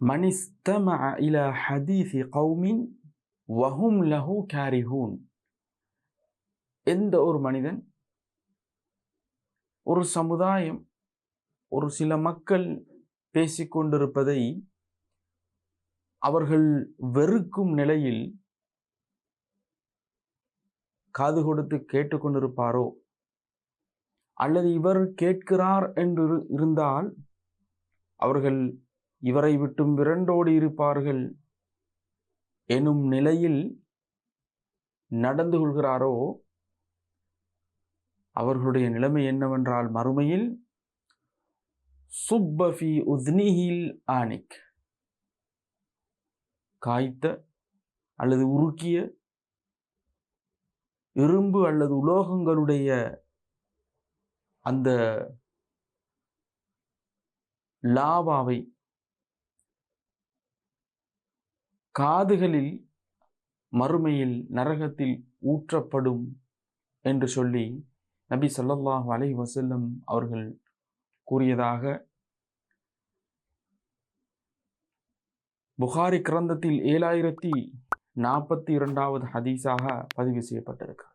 மனிஸ்தம இல ஹதீஃபி கௌமின் வஹும் லஹு கேரிஹூன் எந்த ஒரு மனிதன் ஒரு சமுதாயம் ஒரு சில மக்கள் பேசிக்கொண்டிருப்பதை அவர்கள் வெறுக்கும் நிலையில் காது கொடுத்து கேட்டுக்கொண்டிருப்பாரோ அல்லது இவர் கேட்கிறார் என்று இருந்தால் அவர்கள் இவரை விட்டும் விரண்டோடி இருப்பார்கள். எனும் நிலையில் நடந்து கொள்கிறாரோ? அவர்களுடைய நிலைமை என்னவென்றால் மறுமையில் சுப்பஃபி உத்னிஹில் ஆனிக். காய்த்த அல்லது உருக்கிய இரும்பு அல்லது உலோகங்களுடைய அந்த லாவாவை காதுகளில் மறுமையில் நரகத்தில் ஊற்றப்படும் என்று சொல்லி நபி ஸல்லல்லாஹு அலை வசல்லம் அவர்கள் கூறியதாக புகாரி கிரந்தத்தில் ஏழாயிரத்தி நாற்பத்தி இரண்டாவது ஹதீஸாக பதிவு செய்யப்பட்டிருக்கிறது.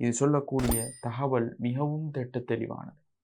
இது சொல்லக்கூடிய தகவல் மிகவும் திட்ட தெளிவானது.